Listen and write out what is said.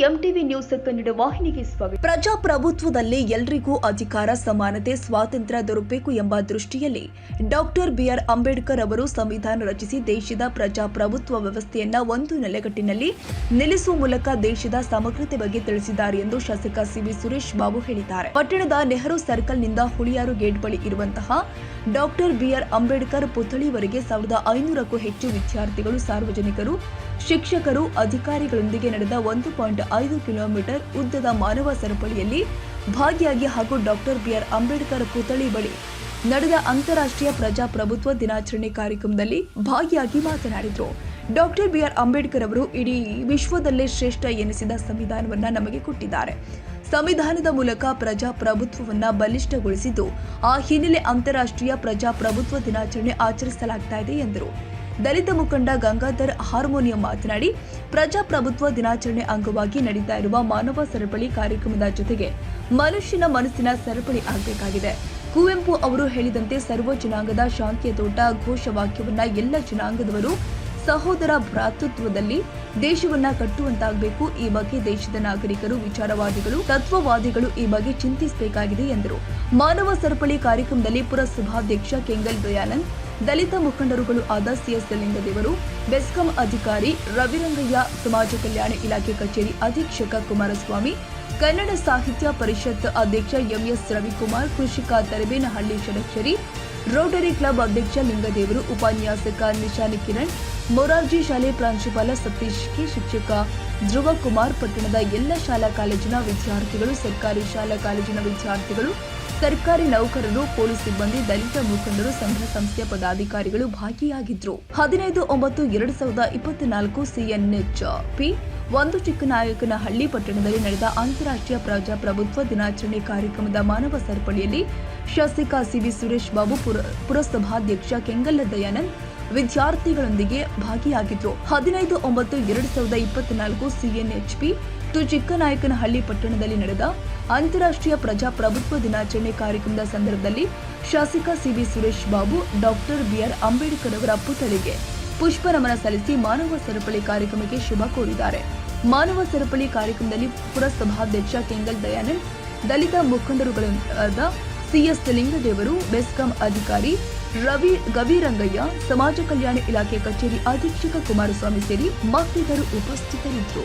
News Kannada ವಾಹಿನಿಗೆ ಸ್ವಾಗತ. ಪ್ರಜಾಪ್ರಭುತ್ವದಲ್ಲಿ ಎಲ್ರಿಗೂ ಅಧಿಕಾರ, ಸಮಾನತೆ, ಸ್ವಾತಂತ್ರ್ಯ ದೊರಕಬೇಕು ಎಂಬ ದೃಷ್ಟಿಯಲ್ಲಿ ಡಾಕ್ಟರ್ ಬಿಆರ್ ಅಂಬೇಡ್ಕರ್ ಅವರು ಸಂವಿಧಾನ ರಚಿಸಿ ದೇಶದ ಪ್ರಜಾಪ್ರಭುತ್ವ ವ್ಯವಸ್ಥೆಯನ್ನ ಒಂದು ನೆಲೆಗಟ್ಟಿನಲ್ಲಿ ನಿಲ್ಲಿಸುವ ಮೂಲಕ ದೇಶದ ಸಮಗ್ರತೆ ಬಗ್ಗೆ ತಿಳಿಸಿದ್ದಾರೆ ಎಂದು ಶಾಸಕ ಸಿವಿ ಸುರೇಶ್ ಬಾಬು ಹೇಳಿದ್ದಾರೆ. ಪಟ್ಟಣದ ನೆಹರು ಸರ್ಕಲ್ನಿಂದ ಹುಳಿಯಾರು ಗೇಟ್ ಬಳಿ ಇರುವಂತಹ ಡಾಕ್ಟರ್ ಬಿಆರ್ ಅಂಬೇಡ್ಕರ್ ಪುತ್ಥಳಿವರೆಗೆ ಸಾವಿರದ ಐನೂರಕ್ಕೂ ಹೆಚ್ಚು ವಿದ್ಯಾರ್ಥಿಗಳು ಸಾರ್ವಜನಿಕರು ಶಿಕ್ಷಕರು ಅಧಿಕಾರಿಗಳೊಂದಿಗೆ ನಡೆದ ಒಂದು ಪಾಯಿಂಟ್ ಐದು ಕಿಲೋಮೀಟರ್ ಉದ್ದದ ಮಾನವ ಸರಪಳಿಯಲ್ಲಿ ಭಾಗಿಯಾಗಿ ಹಾಗೂ ಡಾಕ್ಟರ್ ಬಿಆರ್ ಅಂಬೇಡ್ಕರ್ ಪುತ್ಥಳಿ ಬಳಿ ನಡೆದ ಅಂತಾರಾಷ್ಟ್ರೀಯ ಪ್ರಜಾಪ್ರಭುತ್ವ ದಿನಾಚರಣೆ ಕಾರ್ಯಕ್ರಮದಲ್ಲಿ ಭಾಗಿಯಾಗಿ ಮಾತನಾಡಿದರು. ಡಾಕ್ಟರ್ ಬಿಆರ್ ಅಂಬೇಡ್ಕರ್ ಅವರು ಇಡೀ ವಿಶ್ವದಲ್ಲೇ ಶ್ರೇಷ್ಠ ಎನಿಸಿದ ಸಂವಿಧಾನವನ್ನ ನಮಗೆ ಕೊಟ್ಟಿದ್ದಾರೆ. ಸಂವಿಧಾನದ ಮೂಲಕ ಪ್ರಜಾಪ್ರಭುತ್ವವನ್ನ ಬಲಿಷ್ಠಗೊಳಿಸಿದ್ದು, ಆ ಹಿನ್ನೆಲೆ ಅಂತಾರಾಷ್ಟ್ರೀಯ ಪ್ರಜಾಪ್ರಭುತ್ವ ದಿನಾಚರಣೆ ಆಚರಿಸಲಾಗ್ತಾ ಇದೆ ಎಂದರು. ದಲಿತ ಮುಖಂಡ ಗಂಗಾಧರ್ ಹಾರ್ಮೋನಿಯಂ ಮಾತನಾಡಿ, ಪ್ರಜಾಪ್ರಭುತ್ವ ದಿನಾಚರಣೆ ಅಂಗವಾಗಿ ನಡೀತಾ ಇರುವ ಮಾನವ ಸರಪಳಿ ಕಾರ್ಯಕ್ರಮದ ಜೊತೆಗೆ ಮನುಷ್ಯನ ಮನಸ್ಸಿನ ಸರಪಳಿ ಆಗಬೇಕಾಗಿದೆ. ಕುವೆಂಪು ಅವರು ಹೇಳಿದಂತೆ ಸರ್ವ ಜನಾಂಗದ ಶಾಂತಿಯ ತೋಟ ಘೋಷವಾಕ್ಯವನ್ನ ಎಲ್ಲ ಜನಾಂಗದವರು ಸಹೋದರ ಭ್ರಾತೃತ್ವದಲ್ಲಿ ದೇಶವನ್ನ ಕಟ್ಟುವಂತಾಗಬೇಕು. ಈ ಬಗ್ಗೆ ದೇಶದ ನಾಗರಿಕರು, ವಿಚಾರವಾದಿಗಳು, ತತ್ವವಾದಿಗಳು ಈ ಬಗ್ಗೆ ಚಿಂತಿಸಬೇಕಾಗಿದೆ ಎಂದರು. ಮಾನವ ಸರಪಳಿ ಕಾರ್ಯಕ್ರಮದಲ್ಲಿ ಪುರಸಭಾಧ್ಯಕ್ಷ ಕೆಂಗಲ್ ದಯಾನಂದ್ ದಲಿತ ಮುಖಂಡರುಗಳು ಆದ ಸಿಎಸ್ ಲಿಂಗದೇವರು ಬೆಸ್ಕಾಂ ಅಧಿಕಾರಿ ರವಿರಂಗಯ್ಯ, ಸಮಾಜ ಕಲ್ಯಾಣ ಇಲಾಖೆ ಕಚೇರಿ ಅಧೀಕ್ಷಕ ಕುಮಾರಸ್ವಾಮಿ, ಕನ್ನಡ ಸಾಹಿತ್ಯ ಪರಿಷತ್ ಅಧ್ಯಕ್ಷ ಎಂಎಸ್ ರವಿಕುಮಾರ್, ಕೃಷಿಕ ತರಬೇನಹಳ್ಳಿ ಷಡಕ್ಷರಿ, ರೋಟರಿ ಕ್ಲಬ್ ಅಧ್ಯಕ್ಷ ಲಿಂಗದೇವರು, ಉಪನ್ಯಾಸಕ ನಿಶಾನಿ ಕಿರಣ್, ಮೊರಾರ್ಜಿ ಶಾಲೆ ಪ್ರಾಂಶುಪಾಲ ಸತೀಶ್ ಕೆ ಶಿಕ್ಷಕ ಧ್ರುವ ಕುಮಾರ್ ಪಟ್ಟಣದ ಎಲ್ಲ ಶಾಲಾ ಕಾಲೇಜಿನ ವಿದ್ಯಾರ್ಥಿಗಳು, ಸರ್ಕಾರಿ ಶಾಲಾ ಕಾಲೇಜಿನ ವಿದ್ಯಾರ್ಥಿಗಳು ಸರ್ಕಾರಿ ನೌಕರರು, ಪೊಲೀಸ್ ಸಿಬ್ಬಂದಿ, ದಲಿತ ಮುಖಂಡರು, ಸಂಘ ಸಂಸ್ಥೆಯ ಪದಾಧಿಕಾರಿಗಳು ಭಾಗಿಯಾಗಿದ್ರು. ಹದಿನೈದು ಒಂಬತ್ತು ಎರಡು ಸಾವಿರದ ಇಪ್ಪತ್ನಾಲ್ಕು ಸಿಎನ್ಎಚ್ ಪಿ. ಒಂದು ಚಿಕ್ಕನಾಯಕನಹಳ್ಳಿ ಪಟ್ಟಣದಲ್ಲಿ ನಡೆದ ಅಂತಾರಾಷ್ಟ್ರೀಯ ಪ್ರಜಾಪ್ರಭುತ್ವ ದಿನಾಚರಣೆ ಕಾರ್ಯಕ್ರಮದ ಮಾನವ ಸರಪಳಿಯಲ್ಲಿ ಶಾಸಕ ಸಿವಿ ಸುರೇಶ್ ಬಾಬು, ಪುರ, ಪುರಸಭಾಧ್ಯಕ್ಷ ಕೆಂಗಲ್ಲ ದಯಾನಂದ್ ವಿದ್ಯಾರ್ಥಿಗಳೊಂದಿಗೆ ಭಾಗಿಯಾಗಿದ್ರು. ಹದಿನೈದು ಒಂಬತ್ತು ಎರಡು ಸಾವಿರದ ಇಪ್ಪತ್ನಾಲ್ಕು ಸಿಎನ್ಎಚ್ಪಿ ಟು ಚಿಕ್ಕನಾಯಕನಹಳ್ಳಿ ಪಟ್ಟಣದಲ್ಲಿ ನಡೆದ ಅಂತಾರಾಷ್ಟ್ರೀಯ ಪ್ರಜಾಪ್ರಭುತ್ವ ದಿನಾಚರಣೆ ಕಾರ್ಯಕ್ರಮದ ಸಂದರ್ಭದಲ್ಲಿ ಶಾಸಕ C V Suresh Babu, doctor B R Ambedkar ಅವರ ಪುತ್ಥಳಿಗೆ ಪುಷ್ಪ ನಮನ ಸಲ್ಲಿಸಿ ಮಾನವ ಸರಪಳಿ ಕಾರ್ಯಕ್ರಮಕ್ಕೆ ಶುಭ ಕೋರಿದ್ದಾರೆ. ಮಾನವ ಸರಪಳಿ ಕಾರ್ಯಕ್ರಮದಲ್ಲಿ ಪುರಸಭಾಧ್ಯಕ್ಷ ಕೆಂಗಲ್ ದಯಾನಂದ್, ದಲಿತ ಮುಖಂಡರುಗಳಾದ ಸಿಎಸ್ ಲಿಂಗದೇವರು, ಬೆಸ್ಕಾಂ ಅಧಿಕಾರಿ ರವಿ ಗವಿರಂಗಯ್ಯ, ಸಮಾಜ ಕಲ್ಯಾಣ ಇಲಾಖೆ ಕಚೇರಿ ಅಧೀಕ್ಷಕ ಕುಮಾರಸ್ವಾಮಿ ಸೇರಿ ಮತ್ತಿತರು ಉಪಸ್ಥಿತರಿದ್ದರು.